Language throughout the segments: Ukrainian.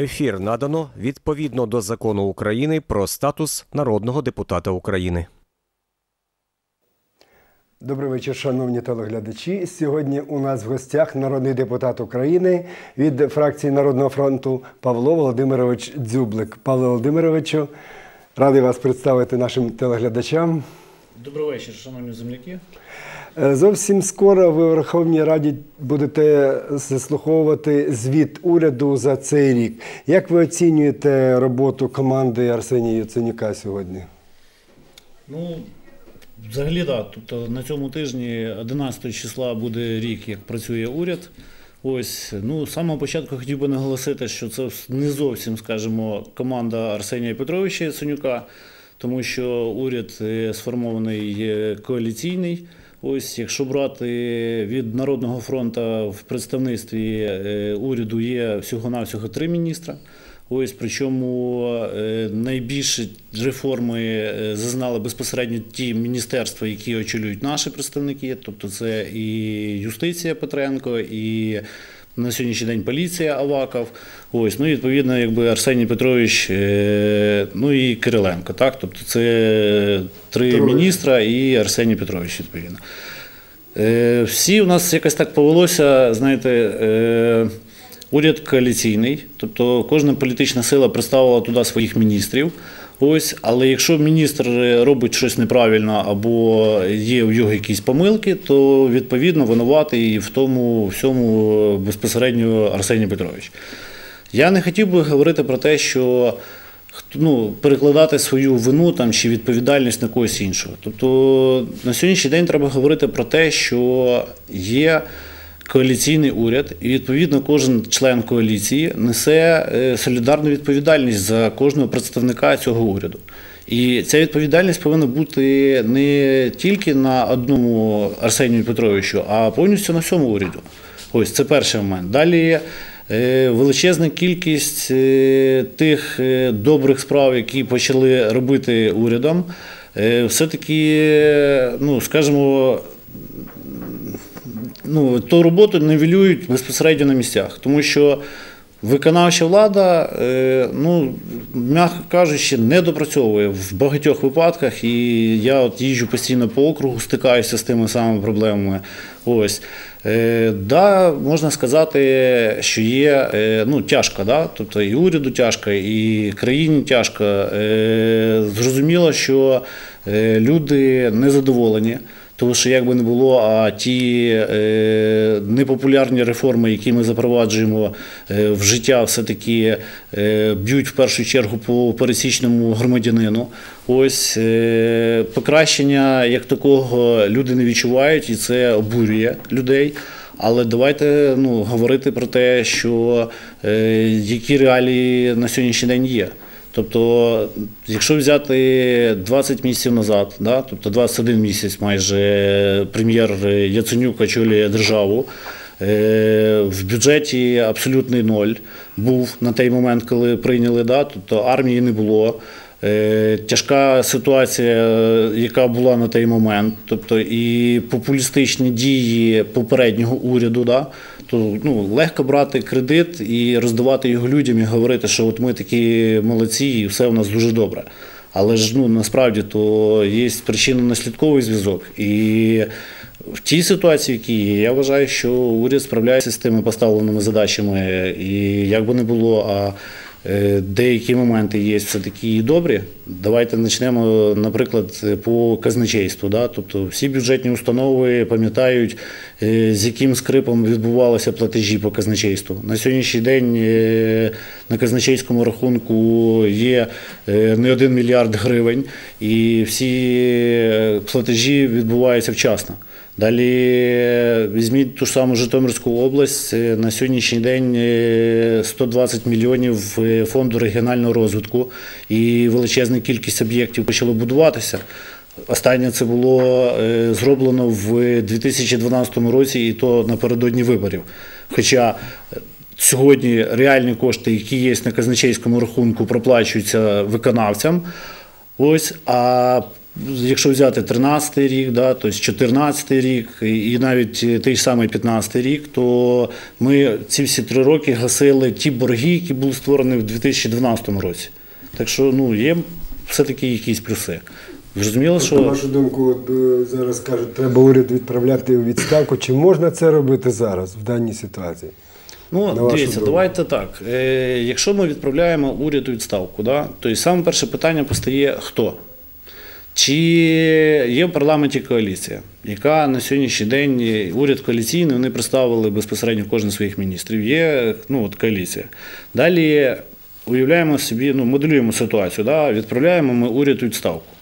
Ефір надано відповідно до закону України про статус народного депутата України. Добрий вечір, шановні телеглядачі. Сьогодні у нас в гостях народний депутат України від фракції Народного фронту Павло Володимирович Дзюблик. Павло Володимировичу, радий вас представити нашим телеглядачам. Добрий вечір, шановні земляки. Е, Зовсім скоро ви у Верховній Раді будете заслуховувати звіт уряду за цей рік. Як ви оцінюєте роботу команди Арсенія Яценюка сьогодні? Ну, взагалі, так. Тобто на цьому тижні 11 числа буде рік, як працює уряд. Ось, ну, з самого початку хотів би наголосити, що це не зовсім, скажімо, команда Арсенія Петровича Яценюка, тому що уряд е, сформований е, коаліційний. Ось, якщо брати від Народного фронту в представництві е, уряду є всього-навсього три міністра. Ось причому найбільші реформи зазнали безпосередньо ті міністерства, які очолюють наші представники, тобто це і юстиція Петренко, і на сьогоднішній день поліція Аваков. Ось, ну і відповідно, якби Арсеній Петрович, е, ну і Кириленко. Так, тобто це три Троє. міністра і Арсеній Петрович, відповідно. Е, Всі у нас якось так повелося, знаєте, е, уряд коаліційний, тобто кожна політична сила представила туди своїх міністрів. Ось, але якщо міністр робить щось неправильно або є в його якісь помилки, то відповідно винуватий в тому всьому безпосередньо Арсеній Петрович. Я не хотів би говорити про те, що ну, перекладати свою вину там, чи відповідальність на когось іншого. Тобто на сьогоднішній день треба говорити про те, що є коаліційний уряд, і відповідно кожен член коаліції несе е, солідарну відповідальність за кожного представника цього уряду. І ця відповідальність повинна бути не тільки на одному Арсенію Петровичу, а повністю на всьому уряду. Ось це перший момент. Далі е, величезна кількість е, тих добрих справ, які почали робити урядом, все-таки, ну, скажімо, ну, ту роботу нивелюють безпосередньо на місцях, тому що виконавча влада, е, ну, м'яко кажучи, не допрацьовує в багатьох випадках, і я от їжджу постійно по округу, стикаюся з тими самими проблемами. Ось. Е, да, можна сказати, що є е, ну, тяжко, да? тобто і уряду тяжко, і країні тяжко. Зрозуміло, що люди незадоволені. Тому що як би не було, а ті е, непопулярні реформи, які ми запроваджуємо е, в життя, все-таки е, б'ють в першу чергу по пересічному громадянину. Ось е, покращення як такого люди не відчувають, і це обурює людей. Але давайте ну, говорити про те, що е, які реалії на сьогоднішній день є. Тобто, якщо взяти 20 місяців назад, да, тобто 21 місяць майже прем'єр Яценюк очолює державу, е, в бюджеті абсолютний ноль був на той момент, коли прийняли, да, тобто армії не було. Е, Тяжка ситуація, яка була на той момент, тобто і популістичні дії попереднього уряду, да, то ну, легко брати кредит і роздавати його людям і говорити, що от ми такі молодці, і все у нас дуже добре. Але ж ну насправді то є причинно-наслідковий зв'язок. І в тій ситуації, в якій є, я вважаю, що уряд справляється з тими поставленими задачами. І як би не було, а деякі моменти є все-таки і добрі. Давайте почнемо, наприклад, по казначейству. Да? Тобто всі бюджетні установи пам'ятають, е, з яким скрипом відбувалися платежі по казначейству. На сьогоднішній день е, на казначейському рахунку є е, не один мільярд гривень, і всі е, платежі відбуваються вчасно. Далі е, візьміть ту ж саму Житомирську область. е, На сьогоднішній день е, 120 мільйонів е, фонду регіонального розвитку і величезна кількість об'єктів почало будуватися. Останнє це було зроблено в 2012 році, і то напередодні виборів. Хоча сьогодні реальні кошти, які є на казначейському рахунку, проплачуються виконавцям. Ось, а якщо взяти 13 рік, да, тобто 14 рік і навіть е, той самий 15 рік, то ми ці всі три роки гасили ті борги, які були створені в 2012 році. Так що ну, є все-таки якісь плюси. Зрозуміло, що... На вашу думку, от, е, зараз кажуть, треба уряд відправляти у відставку. Чи можна це робити зараз, в даній ситуації? Ну, дивіться, давайте так. Е, якщо ми відправляємо уряд у відставку, да, то і саме перше питання постає хто? Чи є в парламенті коаліція, яка на сьогоднішній день уряд коаліційний, вони представили безпосередньо кожен з своїх міністрів. Є ну, от коаліція. Далі уявляємо собі, ну, моделюємо ситуацію, да, відправляємо ми уряд у відставку.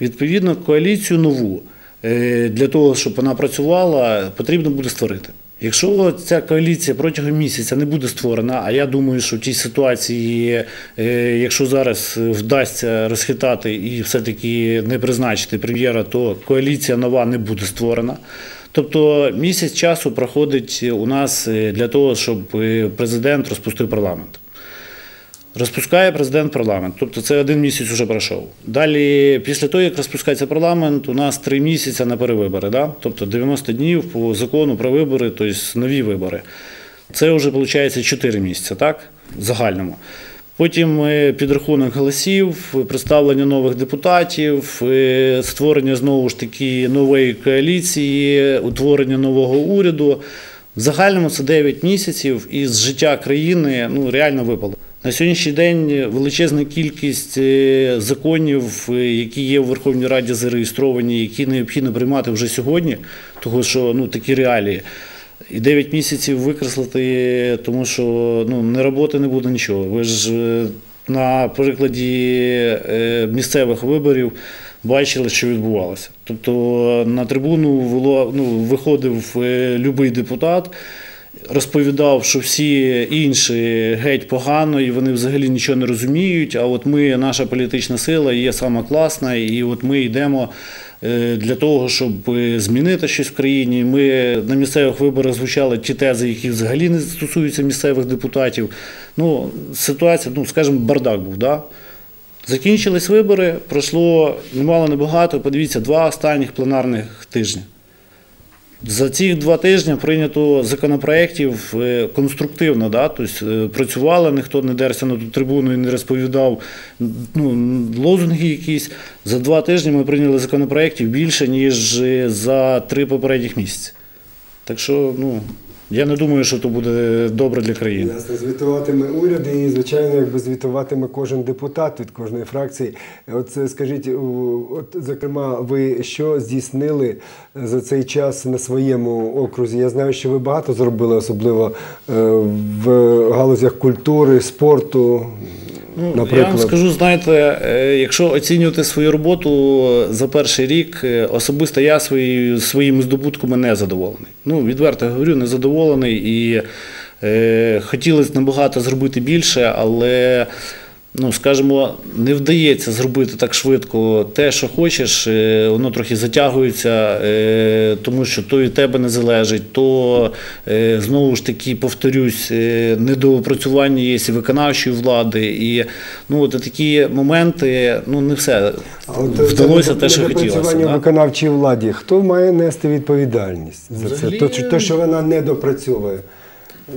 Відповідно, коаліцію нову е, для того, щоб вона працювала, потрібно буде створити. Якщо ця коаліція протягом місяця не буде створена, а я думаю, що в тій ситуації, е, якщо зараз вдасться розхитати і все-таки не призначити прем'єра, то коаліція нова не буде створена. Тобто місяць часу проходить у нас е, для того, щоб е, президент розпустив парламент. Розпускає президент парламент, тобто це один місяць вже пройшов. Далі, після того, як розпускається парламент, у нас три місяці на перевибори, да? тобто 90 днів по закону про вибори, тобто нові вибори. Це вже виходить 4 місяці, так? В загальному. Потім підрахунок голосів, представлення нових депутатів, е, створення знову ж таки нової коаліції, утворення нового уряду. В загальному це 9 місяців із життя країни ну, реально випало. На сьогоднішній день величезна кількість е, законів, е, які є в Верховній Раді зареєстровані, які необхідно приймати вже сьогодні, тому що ну, такі реалії. І 9 місяців викреслити, тому що ну, не роботи не буде нічого. Ви ж е, на прикладі місцевих виборів бачили, що відбувалося. Тобто на трибуну було, ну, виходив любий депутат, розповідав, що всі інші геть погано, і вони взагалі нічого не розуміють. А от ми, наша політична сила, є сама класна, і от ми йдемо е, для того, щоб е, змінити щось в країні. Ми на місцевих виборах звучали ті тези, які взагалі не стосуються місцевих депутатів. Ну, ситуація, ну, скажімо, бардак був. Да? Закінчились вибори, пройшло немало небагато. Подивіться, два останніх пленарних тижні. За ці два тижні прийнято законопроєктів е, конструктивно, да? тобто е, працювали, ніхто не дерся на ту трибуну і не розповідав ну, лозунги якісь. За два тижні ми прийняли законопроєктів більше, ніж за три попередніх місяці. Так що, ну, я не думаю, що це буде добре для країни. Звітуватиме уряд і, звичайно, якби звітуватиме кожен депутат від кожної фракції. От е, скажіть, от зокрема, ви що здійснили за цей час на своєму окрузі? Я знаю, що ви багато зробили, особливо е, в галузях культури, спорту. Ну, наприклад. Я вам скажу, знаєте, е, якщо оцінювати свою роботу за перший рік, е, особисто я свої, своїми здобутками не задоволений. Ну, відверто говорю, не задоволений і е, хотілося набагато зробити більше, але. Ну, скажімо, не вдається зробити так швидко те, що хочеш, е, воно трохи затягується, е, тому що то від тебе не залежить, то е, знову ж таки повторюсь, недоопрацювання є і виконавчої влади. І ну, от такі моменти, ну не все вдалося те, що хотілося. виконавчій владі. Хто має нести відповідальність за це? Взагалі- То, то, що вона не допрацьовує.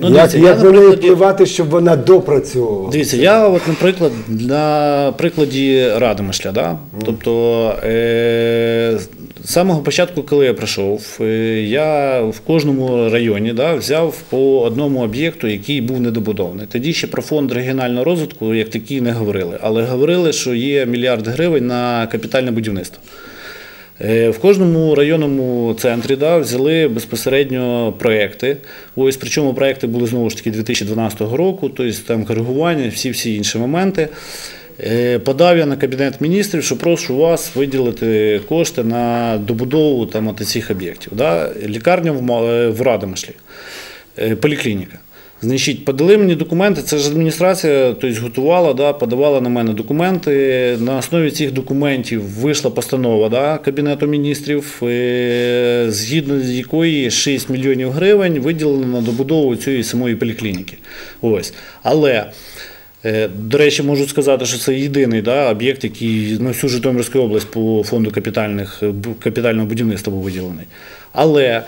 Ну, як дивіться, я, як на неї впливати, щоб вона допрацьовувала? Дивіться, я, от, наприклад, на прикладі Радомишля, да? тобто е- з самого початку, коли я прийшов, е, я в кожному районі да, взяв по одному об'єкту, який був недобудований. Тоді ще про фонд регіонального розвитку як такий не говорили, але говорили, що є мільярд гривень на капітальне будівництво. Е, В кожному районному центрі да, взяли безпосередньо проекти. Ось причому проекти були знову ж таки 2012 року, тобто там коригування, всі-всі інші моменти. Е, Подав я на кабінет міністрів, що прошу вас виділити кошти на добудову там, от цих об'єктів. Да. Лікарня в, е, Радомишлі, поліклініка. Значить, подали мені документи, це ж адміністрація тобто, готувала, да, подавала на мене документи. На основі цих документів вийшла постанова да, Кабінету міністрів, е, згідно з якої 6 мільйонів гривень виділено на добудову цієї самої поліклініки. Ось. Але Е, До речі, можу сказати, що це єдиний да, об'єкт, який на всю Житомирську область по фонду капітального будівництва був виділений. Але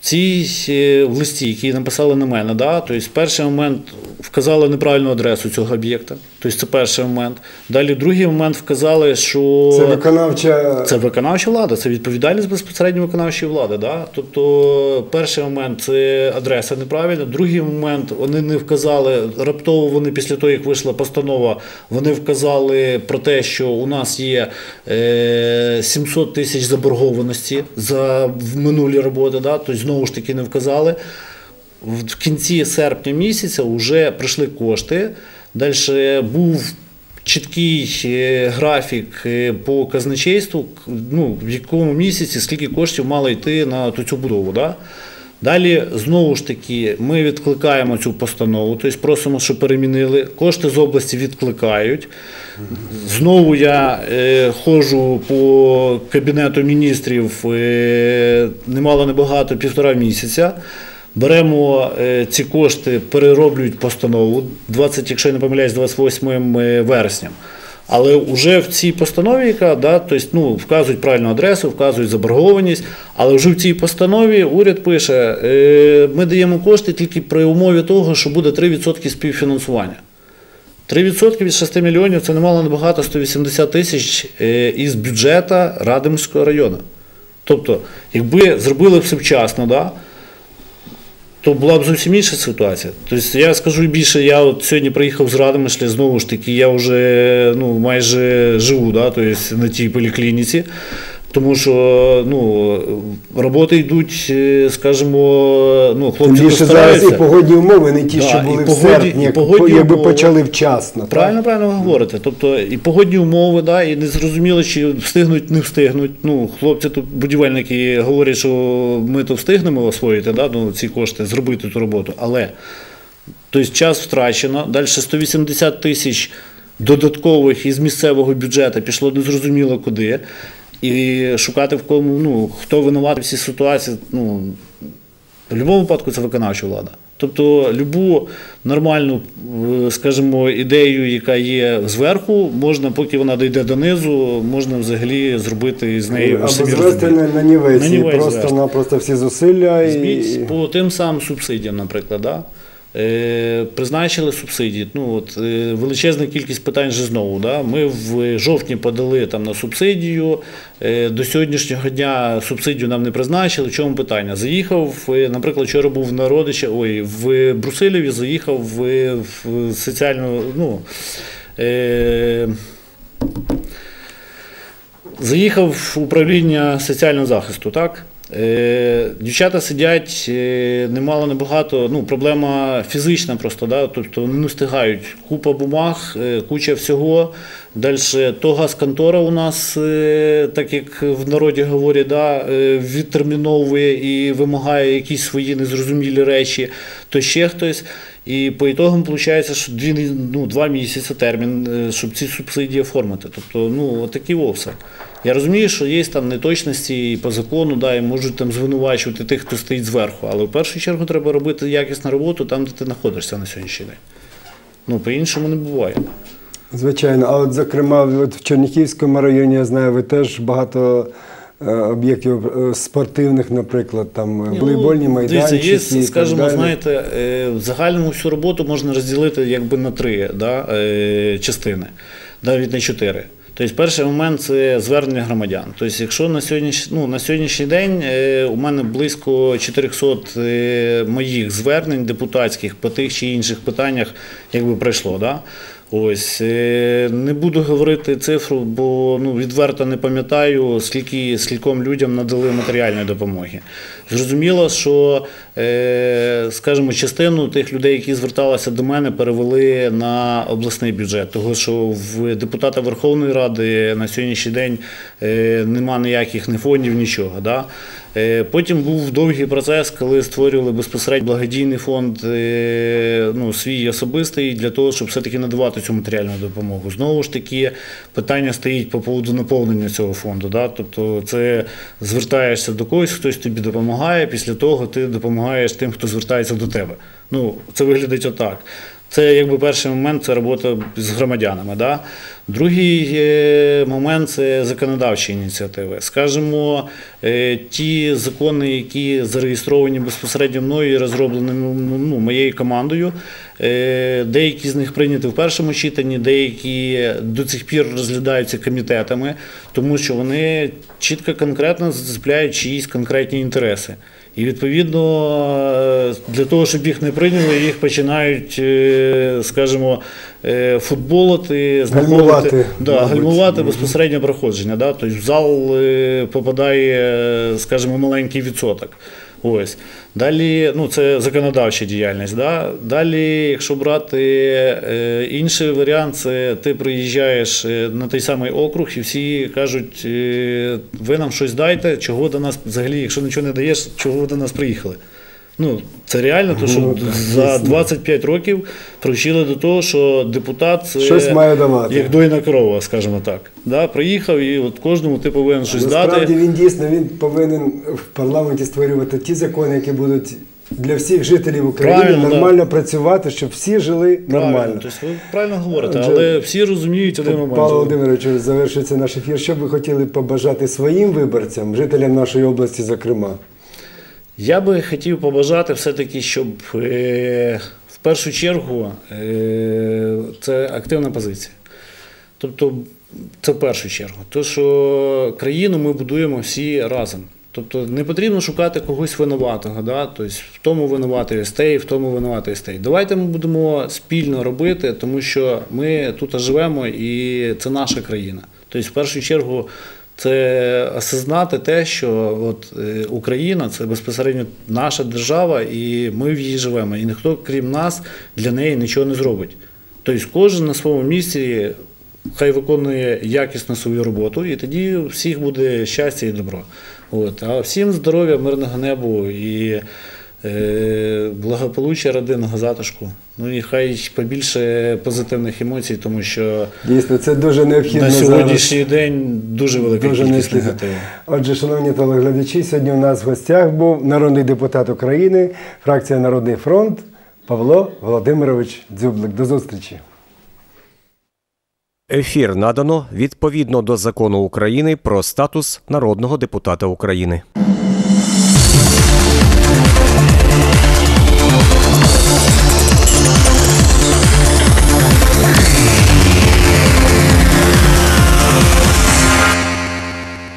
в цій е, в листі, який написали на мене, да, тобто перший момент вказали неправильну адресу цього об'єкта. Тобто це перший момент. Далі другий момент вказали, що Це виконавча. це виконавча влада, це відповідальність безпосередньо виконавчої влади. Да? Тобто, перший момент це адреса неправильна, другий момент вони не вказали, раптово вони після того, як вийшла постанова, вони вказали про те, що у нас є е, 700 тисяч заборгованості за минулі роботи. Да? Тобто, знову ж таки, не вказали. В кінці серпня місяця вже прийшли кошти. Далі був чіткий е, графік е, по казначейству, ну, в якому місяці скільки коштів мало йти на цю будову. Да? Далі знову ж таки ми відкликаємо цю постанову, тобто просимо, щоб перемінили. Кошти з області відкликають. Знову я е, ходжу по кабінету міністрів е, немало небагато півтора місяця. Беремо е, ці кошти, перероблюють постанову 20, якщо я не помиляюсь, 28 вересня. Але вже в цій постанові, яка да, тобто, ну, вказують правильну адресу, вказують заборгованість, але вже в цій постанові уряд пише, е, ми даємо кошти тільки при умові того, що буде 3% співфінансування. 3% від 6 мільйонів це немало небагато 180 тисяч е, із бюджету Радимського району. Тобто, якби зробили все вчасно, да, то була б зовсім інша ситуація. Тобто я скажу більше, я от сьогодні приїхав з Радомишля, знову ж таки, я вже ну, майже живу да, тобто на тій поліклініці. Тому що ну, роботи йдуть, е, скажімо, ну, Тим хлопці більше зараз і погодні умови, не ті, Да, що і були в погоді- серпні, і погодні якби умови. почали вчасно. так? Правильно, правильно ви говорите. Тобто і погодні умови, да, і не зрозуміло, чи встигнуть, не встигнуть. Ну, хлопці тут, будівельники, говорять, що ми то встигнемо освоїти да, ну, ці кошти, зробити ту роботу. Але тобто, час втрачено. Далі 180 тисяч додаткових із місцевого бюджету пішло незрозуміло куди. І шукати в кому, ну, хто винуватий в цій ситуації, ну, в будь-якому випадку це виконавча влада. Тобто любу нормальну, е, скажімо, ідею, яка є зверху, можна, поки вона дійде донизу, можна взагалі зробити з нею Або звести На нівець просто-напросто всі зусилля. І... По тим самим субсидіям, наприклад, да? Е, призначили субсидії. Ну, от, е, величезна кількість питань же знову. Да? Ми в жовтні подали там, на субсидію. Е, до сьогоднішнього дня субсидію нам не призначили. В чому питання? Заїхав, наприклад, вчора був в Народича, ой, в Брусилеві, заїхав в, в соціальну. Ну, е, Заїхав в управління соціального захисту, так? Е, дівчата сидять е, немало небагато. Ну, проблема фізична просто, да? тобто не встигають. Купа бумаг, е, куча всього. Далі то газконтора у нас, е, так як в народі говорять, да, е, відтерміновує і вимагає якісь свої незрозумілі речі, то ще хтось. І по ітогам виходить, що дві, ну, два місяці термін, е, щоб ці субсидії оформити. Тобто, ну, отакий обсяг. Я розумію, що є там неточності і по закону, да, і можуть там звинувачувати тих, хто стоїть зверху. Але в першу чергу треба робити якісну роботу там, де ти знаходишся на сьогоднішній день. Ну, по-іншому не буває. Звичайно, а от зокрема, от в Черніхівському районі я знаю, ви теж багато е, об'єктів е, спортивних, наприклад, там е, волейбольні майданчики. Ну, Дивіться, і є, так скажімо, далі. знаєте, е, в загальному всю роботу можна розділити якби на три да, е, частини, навіть на чотири. Тобто, перший момент це звернення громадян. Тобто, якщо на сьогоднішній, ну, на сьогоднішній день е, у мене близько 400 е, моїх звернень депутатських по тих чи інших питаннях якби пройшло. Да? Ось е, не буду говорити цифру, бо ну відверто не пам'ятаю, скільки скільком людям надали матеріальної допомоги. Зрозуміло, що, е, скажімо, частину тих людей, які зверталися до мене, перевели на обласний бюджет, тому що в депутата Верховної Ради на сьогоднішній день е, нема ніяких ні фондів, нічого. Да? Е, Потім був довгий процес, коли створювали безпосередньо благодійний фонд, е, ну, свій особистий, для того, щоб все-таки надавати цю матеріальну допомогу. Знову ж таки, питання стоїть по поводу наповнення цього фонду. Да? Тобто, це звертаєшся до когось, хтось тобі допомагає, після того ти допомагаєш тим, хто звертається до тебе. Ну, це виглядить отак. Це якби перший момент це робота з громадянами. Да? Другий е, момент це законодавчі ініціативи. Скажімо, е, ті закони, які зареєстровані безпосередньо мною і розроблені ну, моєю командою. е, Деякі з них прийняті в першому читанні, деякі до цих пір розглядаються комітетами, тому що вони чітко конкретно зацепляють чиїсь конкретні інтереси. І відповідно е, для того, щоб їх не прийняли, їх починають, е, скажімо, футболити, знаходити, Гальмувати, да, гальмувати безпосередньо проходження. Да? Тобто в зал е, попадає, е, скажімо, маленький відсоток. Ось. Далі, ну, це законодавча діяльність. Да? Далі, якщо брати е, інший варіант, це ти приїжджаєш е, на той самий округ і всі кажуть, е, ви нам щось дайте, чого до нас взагалі, якщо нічого не даєш, чого ви до нас приїхали. Ну, це реально, то що Ну, за дійсно. 25 років привчили до того, що депутат це Щось має давати. як дойна корова, скажімо так. Да, приїхав і от кожному ти повинен щось Насправді дати. він дійсно він повинен в парламенті створювати ті закони, які будуть для всіх жителів України Правильно, да. нормально працювати, щоб всі жили нормально. Тобто ви правильно говорите, Отже, але всі розуміють один момент. Павло Володимирович, завершується наш ефір. Що б ви хотіли побажати своїм виборцям, жителям нашої області, зокрема? Я би хотів побажати все-таки, щоб е, в першу чергу е, це активна позиція. Тобто, це в першу чергу. То, що країну ми будуємо всі разом. Тобто не потрібно шукати когось винуватого. Да? Тобто, в тому винуватий естей, в тому винуватий естей. Давайте ми будемо спільно робити, тому що ми тут живемо і це наша країна. Тобто, в першу чергу, це осознати те, що от, е, Україна це безпосередньо наша держава, і ми в їй живемо. І ніхто, крім нас, для неї нічого не зробить. Тобто кожен на своєму місці хай виконує якісно свою роботу, і тоді всіх буде щастя і добро. От. А всім здоров'я, мирного небу і благополуччя родинного затишку. Ну і хай побільше позитивних емоцій, тому що Дійсно, це дуже необхідно на зараз. сьогоднішній день дуже велика Дуже кількість негативу. Отже, шановні телеглядачі, сьогодні у нас в гостях був народний депутат України, фракція Народний фронт Павло Володимирович Дзюблик. До зустрічі. Ефір надано відповідно до закону України про статус народного депутата України.